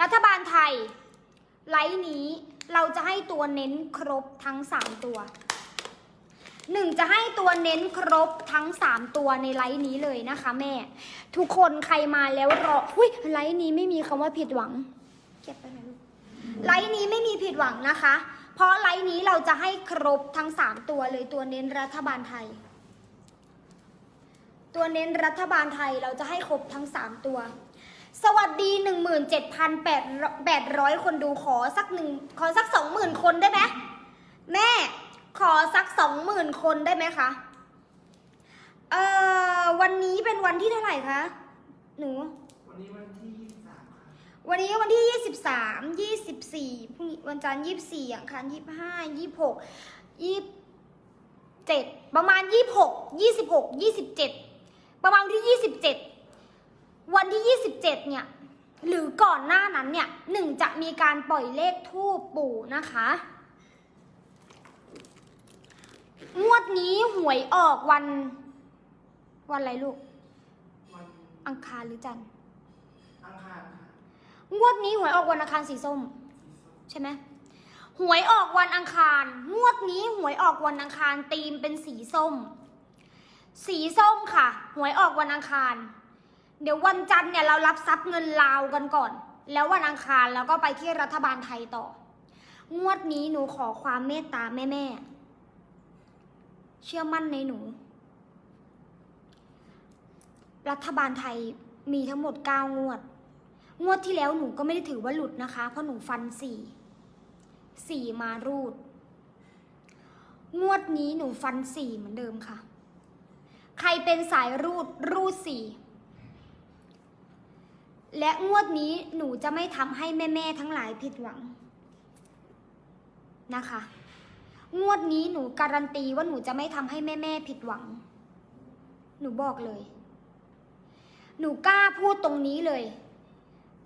รัฐบาลไทย ไลท์นี้เราจะให้ตัวเน้นครบทั้ง 3 ตัวหนึ่งจะให้ตัวเน้นครบทั้ง 3 ตัวในไลท์นี้เลยนะคะแม่ ทุกคนใครมาแล้วรออุ้ยไลท์นี้ไม่มีคำว่าผิดหวัง เก็บไปหน่อยลูกไลท์นี้ไม่มีผิดหวังนะคะ เพราะไลท์นี้เราจะให้ครบทั้ง 3 ตัวเลยตัวเน้นรัฐบาลไทย ตัวเน้นรัฐบาลไทยเราจะให้ครบทั้ง 3 ตัว สวัสดี 17,800 คนดูขอสักหนึ่งขอสัก 20,000 คนได้ไหมแม่ขอสัก 20,000 คนได้ไหมคะ เอ่อวันนี้เป็นวันที่เท่าไหร่คะ หนู วันนี้วันที่ยี่สิบสามค่ะวันนี้วันที่ 23 24พรุ่งนี้วันจันทร์24อังคาร25 26 27 ประมาณ 26 26 27 ประมาณวันที่ 27 วันที่ 27 เนี่ย หรือก่อนหน้านั้นเนี่ยหนึ่งจะมีการปล่อยเลขทูปปู่นะคะ งวดนี้หวยออกวัน วันอะไรลูกวันอังคารหรือจันทร์อังคารค่ะงวดนี้หวยออกวันอังคารสีส้ม ใช่ไหมหวยออกวันอังคาร งวดนี้หวยออกวันอังคารตีมเป็นสีส้ม สีส้มค่ะ หวยออกวันอังคาร เดี๋ยววันจันทร์เนี่ยเรารับทรัพย์เงินลาวกันก่อน แล้ววันอังคารเราก็ไปที่รัฐบาลไทยต่อ งวดนี้หนูขอความเมตตาแม่แม่ๆเชื่อมั่นในหนู รัฐบาลไทยมีทั้งหมด 9 งวด งวดที่แล้วหนูก็ไม่ได้ถือว่าหลุดนะคะ เพราะหนูฟันสี่สี่มารูด งวดนี้หนูฟันสี่เหมือนเดิมค่ะ ใครเป็นสายรูดรูดสี่ และงวดนี้หนูจะไม่ทำให้แม่ ๆ ทั้งหลายผิดหวังนะคะ งวดนี้หนูการันตีว่าหนูจะไม่ทำให้แม่ ๆ ผิดหวัง หนูบอกเลย หนูกล้าพูดตรงนี้เลย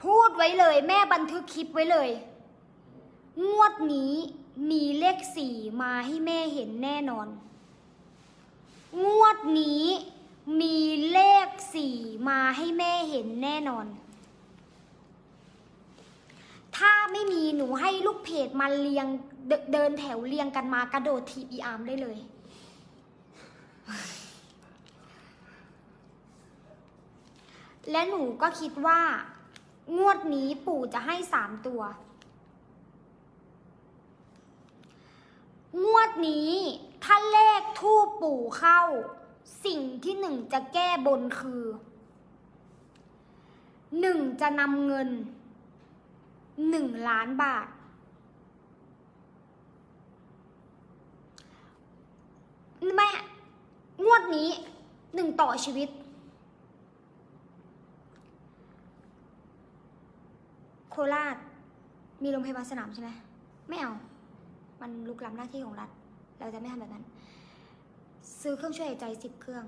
พูดไว้เลย แม่บันทึกคลิปไว้เลย งวดนี้มีเลขสี่มาให้แม่เห็นแน่นอน งวดนี้มีเลขสี่มาให้แม่เห็นแน่นอน ถ้าไม่มีหนูให้ลูกเพจมาเรียงเดเดินแถวเรียงกันมากระโดดทีอีอาร์มได้เลย และหนูก็คิดว่า งวดนี้ปู่จะให้สามตัว งวดนี้ถ้าเลขทูปปู่เข้า สิ่งที่หนึ่งจะแก้บนคือหนึ่งจะนำเงิน หนึ่งล้านบาทแม่ งวดนี้หนึ่งต่อชีวิต โคราช มีโรงพยาบาลสนามใช่ไหม ไม่เอา มันลุกล้ำหน้าที่ของรัฐ เราจะไม่ทำแบบนั้น ซื้อเครื่องช่วยหายใจสิบเครื่อง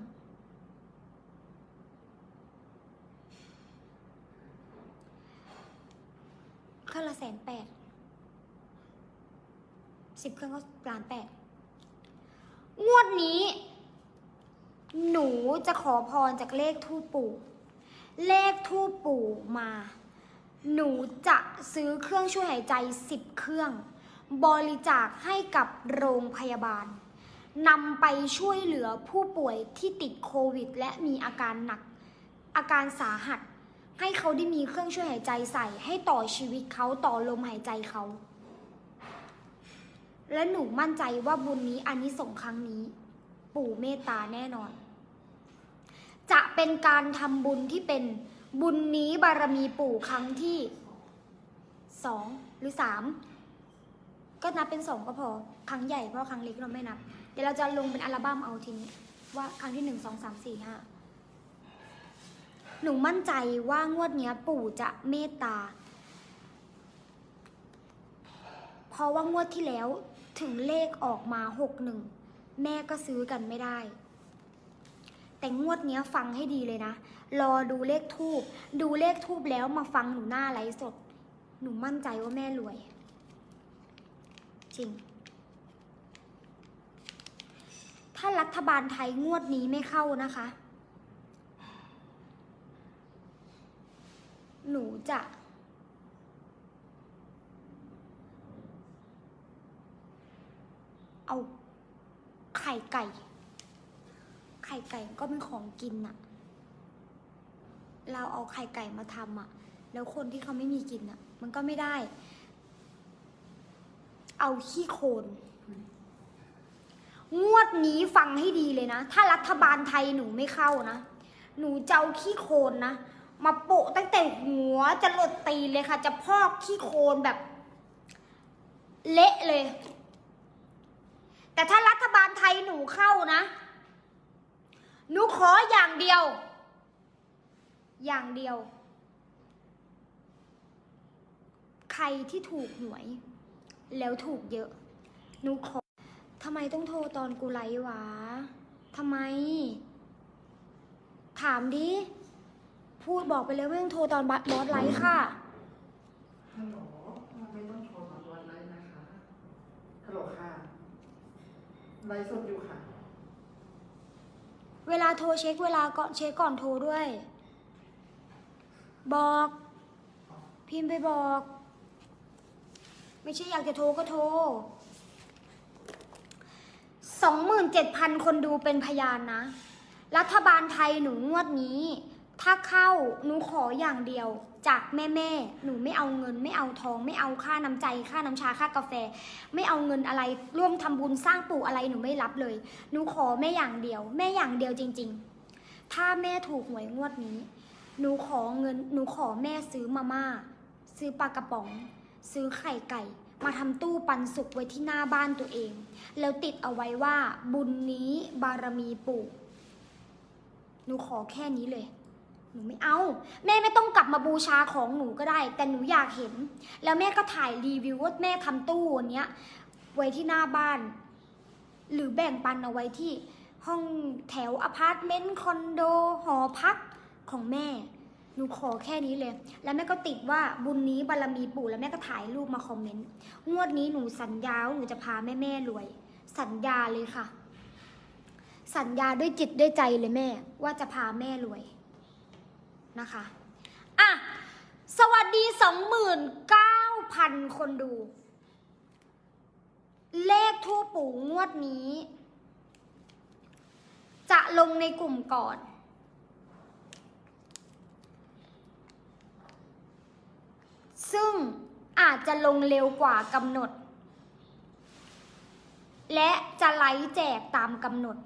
เค รื่องละแสนแปดสิบเครื่องก็ล้านแปดงวดนี้ หนูจะขอพรจากเลขทูปปู่ เลขทูปปู่มา หนูจะซื้อเครื่องช่วยหายใจ10เครื่อง บริจาคให้กับโรงพยาบาลนำไปช่วยเหลือผู้ป่วยที่ติดโควิด และมีอาการหนัก อาการสาหัส ให้เขาได้มีเครื่องช่วยหายใจใส่ ให้ต่อชีวิตเขาต่อลมหายใจเขา และหนูมั่นใจว่าบุญนี้อันนี้ส่งครั้งนี้ ปู่เมตตาแน่นอน จะเป็นการทำบุญที่เป็นบุญนี้บารมีปู่ครั้งที่สองหรือสามก็นับเป็นสองก็พอ ครั้งใหญ่เพราะครั้งเล็กเราไม่นับ เดี๋ยวเราจะลงเป็นอัลบั้มเอาทีนี้ ว่าครั้งที่หนึ่งสองสามสี่ห้า หนูมั่นใจว่างวดเนี้ยปู่จะเมตตา เพราะว่างวดที่แล้วถึงเลขออกมาหกหนึ่งแม่ก็ซื้อกันไม่ได้ แต่งวดเนี้ยฟังให้ดีเลยนะ รอดูเลขทูบดูเลขทูบแล้วมาฟังหนูหน้าไลฟ์สด หนูมั่นใจว่าแม่รวย จริง ถ้ารัฐบาลไทยงวดนี้ไม่เข้านะคะ จะเอาไข่ไก่ ไข่ไก่ก็เป็นของกินอะเราเอาไข่ไก่มาทำอะแล้วคนที่เขาไม่มีกินอะมันก็ไม่ได้ เอาขี้โคลนงวดนี้ฟังให้ดีเลยนะ ถ้ารัฐบาลไทยหนูไม่เข้านะ หนูจะเอาขี้โคลนนะ มาโปะตั้งแต่หัวจะหลดตีนเลยค่ะ จะพอกขี้โคลนแบบ เละเลย แต่ถ้ารัฐบาลไทยหนูเข้านะหนูขออย่างเดียว อย่างเดียว ใครที่ถูกหวย แล้วถูกเยอะหนูขอทำไมต้องโทรตอนกูไลวะทำไม ถามดิ พูดบอกไปเลยว่าต้องโทรตอนบอสไลฟ์ค่ะ ฮัลโหลไม่ต้องโทรมาวันไลน์นะคะ ฮัลโหลค่ะ ไลฟ์สดอยู่ค่ะ เวลาโทรเช็คเวลาก่อนเช็คก่อนโทรด้วย บอก พิมพ์ไปบอก ไม่ใช่อยากจะโทรก็โทรสองหมื่นเจ็ดพันคนดูเป็นพยานนะ รัฐบาลไทยหนูงวดนี้ ถ้าเข้าหนูขออย่างเดียว จากแม่แม่หนูไม่เอาเงิน ไม่เอาทอง ไม่เอาค่าน้ำใจ ค่าน้ำชาค่ากาแฟ ไม่เอาเงินอะไร ร่วมทำบุญสร้างปู่อะไรหนูไม่รับเลย หนูขอแม่อย่างเดียว แม่อย่างเดียวจริง ๆ ถ้าแม่ถูกหวยงวดนี้ หนูขอเงิน หนูขอแม่ซื้อมาม่า ซื้อปลากระป๋อง ซื้อไข่ไก่ มาทำตู้ปันสุกไว้ที่หน้าบ้านตัวเอง แล้วติดเอาไว้ว่าบุญนี้บารมีปู่ หนูขอแค่นี้เลย นูไม่เอา แม่ไม่ต้องกลับมาบูชาของหนูก็ได้ แต่หนูอยากเห็น แล้วแม่ก็ถ่ายรีวิวว่าแม่ทำตู้อันเนี้ยไว้ที่หน้าบ้าน หรือแบ่งปันเอาไว้ที่ห้องแถวอพาร์ตเมนต์คอนโดหอพักของแม่ หนูขอแค่นี้เลย แล้วแม่ก็ติดว่าบุญนี้บารมีปู่แล้วแม่ก็ถ่ายรูปมาคอมเมนต์งวดนี้หนูสัญญาว่าหนูจะพาแม่แม่รวย สัญญาเลยค่ะ สัญญาด้วยจิตด้วยใจเลยแม่ ว่าจะพาแม่รวย นะคะอะสวัสดี 29,000 คนดู เลขทูปปู่งวดนี้ จะลงในกลุ่มก่อน ซึ่งอาจจะลงเร็วกว่ากำหนด และจะไลฟ์แจกตามกำหนด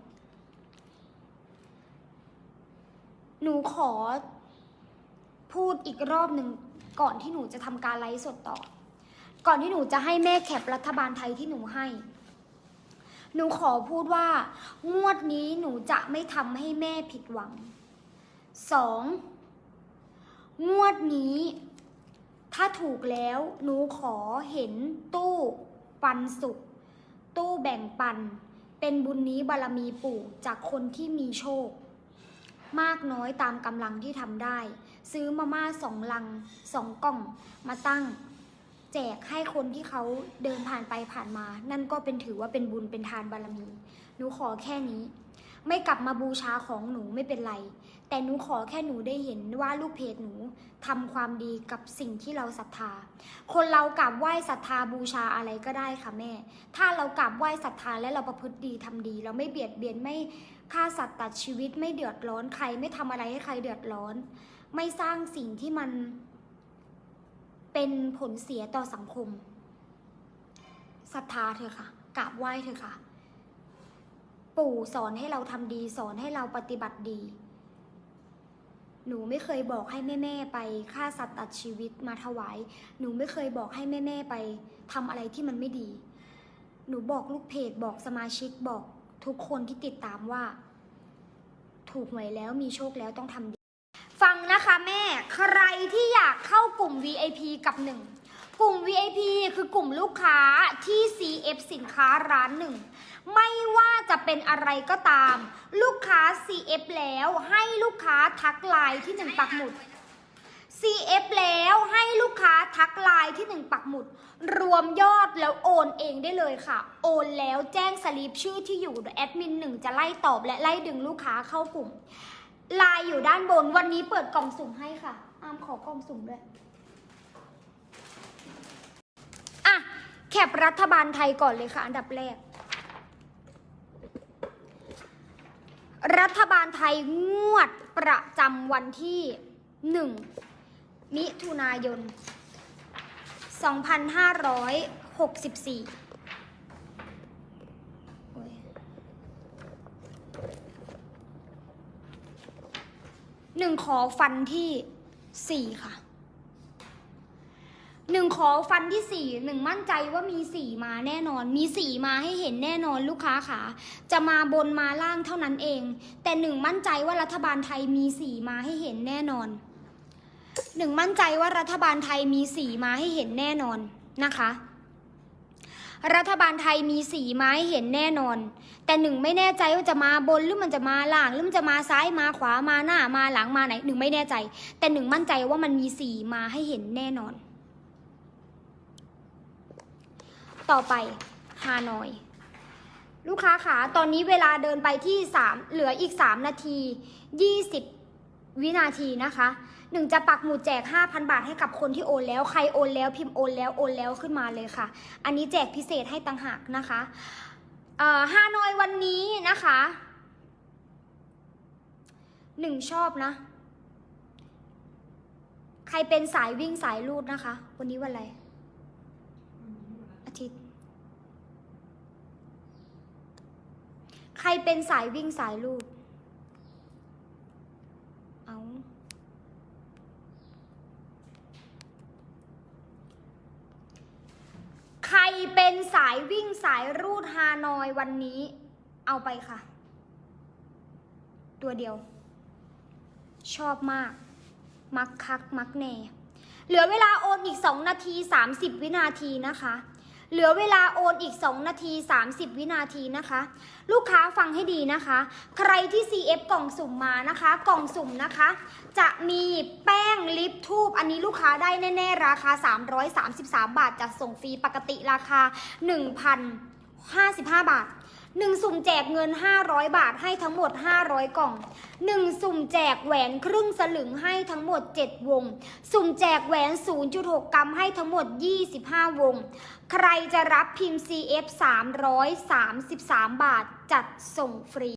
หนูขอ พูดอีกรอบหนึ่งก่อนที่หนูจะทำการไลฟ์สดต่อ ก่อนที่หนูจะให้แม่แคปรัฐบาลไทยที่หนูให้ หนูขอพูดว่า งวดนี้หนูจะไม่ทำให้แม่ผิดหวังสองงวดนี้ ถ้าถูกแล้วหนูขอเห็นตู้ปันสุข ตู้แบ่งปัน เป็นบุญนี้บารมีปู่จากคนที่มีโชค มากน้อยตามกำลังที่ทำได้ ซื้อมาม่าสองลังสองกล่องมาตั้ง แจกให้คนที่เขาเดินผ่านไปผ่านมา นั่นก็เป็นถือว่าเป็นบุญเป็นทานบารมี หนูขอแค่นี้ ไม่กลับมาบูชาของหนูไม่เป็นไร แต่หนูขอแค่หนูได้เห็นว่าลูกเพจหนูทำความดีกับสิ่งที่เราศรัทธา คนเรากราบไหว้ศรัทธาบูชาอะไรก็ได้ค่ะแม่ ถ้าเรากราบไหว้ศรัทธาและเราประพฤติดีทำดี เราไม่เบียดเบียนไม่ ฆ่าสัตว์ตัดชีวิตไม่เดือดร้อนใคร ไม่ทำอะไรให้ใครเดือดร้อน ไม่สร้างสิ่งที่มันเป็นผลเสียต่อสังคมศรัทธาเถอะค่ะกราบไหว้เถอะค่ะ ปู่สอนให้เราทำดีสอนให้เราปฏิบัติดี หนูไม่เคยบอกให้แม่ๆไปฆ่าสัตว์ตัดชีวิตมาถวาย หนูไม่เคยบอกให้แม่ๆไปทำอะไรที่มันไม่ดี หนูบอกลูกเพจบอกสมาชิกบอก ทุกคนที่ติดตามว่า ถูกหวยแล้วมีโชคแล้วต้องทำดี ฟังนะคะแม่ ใครที่อยากเข้ากลุ่ม VIP กับหนึ่งกลุ่ม VIP คือกลุ่มลูกค้าที่ CF สินค้าร้านหนึ่ง ไม่ว่าจะเป็นอะไรก็ตาม ลูกค้า CF แล้วให้ลูกค้าทักไลน์ที่หนึ่งปักหมุด CF แล้วให้ลูกค้าทักไลน์ที่ 1 ปักหมุด รวมยอดแล้วโอนเองได้เลยค่ะ โอนแล้วแจ้งสลิปชื่อที่อยู่แอดมินหนึ่งจะไล่ตอบและไล่ดึงลูกค้าเข้ากลุ่มไลน์อยู่ด้านบนวันนี้เปิดกล่องสุ่มให้ค่ะ อามขอกล่องสุ่มด้วยอะแคปรัฐบาลไทยก่อนเลยค่ะ อันดับแรก รัฐบาลไทยงวดประจำวันที่ 1 มิถุนายน 2564โอ้ยหนึ่งขอฟันที่สี่ค่ะหนึ่งขอฟันที่สี่หนึ่งมั่นใจว่ามีสี่มาแน่นอน มีสี่มาให้เห็นแน่นอนลูกค้าขาจะมาบนมาล่างเท่านั้นเอง แต่หนึ่งมั่นใจว่ารัฐบาลไทยมีสี่มาให้เห็นแน่นอน หนึ่งมั่นใจว่ารัฐบาลไทยมีสีมาให้เห็นแน่นอนนะคะ รัฐบาลไทยมีสีมาให้เห็นแน่นอน แต่หนึ่งไม่แน่ใจว่าจะมาบนหรือมันจะมาล่างหรือมันจะมาซ้ายมาขวามาหน้ามาหลังมาไหนหนึ่งไม่แน่ใจ แต่หนึ่งมั่นใจว่ามันมีสีมาให้เห็นแน่นอน ต่อไปฮานอยลูกค้าขาตอนนี้เวลาเดินไปที่ 3 เหลืออีก 3 นาที 20 วินาทีนะคะ หนึ่งจะปักหมุดแจก 5,000 บาทให้กับคนที่โอนแล้วใครโอนแล้วพิมพ์โอนแล้วโอนแล้วขึ้นมาเลยค่ะ อันนี้แจกพิเศษให้ตังหากนะคะฮานอยวันนี้นะคะหนึ่งชอบนะ ใครเป็นสายวิ่งสายลูดนะคะ วันนี้วันอะไร อาทิตย์ ใครเป็นสายวิ่งสายลูดเอา ใคร เป็นสายวิ่งสายรูดฮานอยวันนี้ เอาไปค่ะ ตัวเดียว ชอบมาก มักคัก มักแน่ เหลือเวลาโอนอีก 2 นาที 30 วินาทีนะคะ เหลือเวลาโอนอีก 2 นาที 30 วินาทีนะคะ ลูกค้าฟังให้ดีนะคะ ใครที่ CF กล่องสุ่มมานะคะ กล่องสุ่มนะคะ จะมีแป้งลิปทูบอันนี้ลูกค้าได้แน่ ๆ ราคา 333 บาทจะส่งฟรีปกติราคา 1,055 บาท 1 สุ่มแจกเงิน 500 บาทให้ทั้งหมด 500 กล่อง 1 สุ่มแจกแหวนครึ่งสลึงให้ทั้งหมด 7 วง สุ่มแจกแหวน 0.6 กรัมให้ทั้งหมด 25 วง ใครจะรับพิมพ์ CF 333 บาทจัดส่งฟรี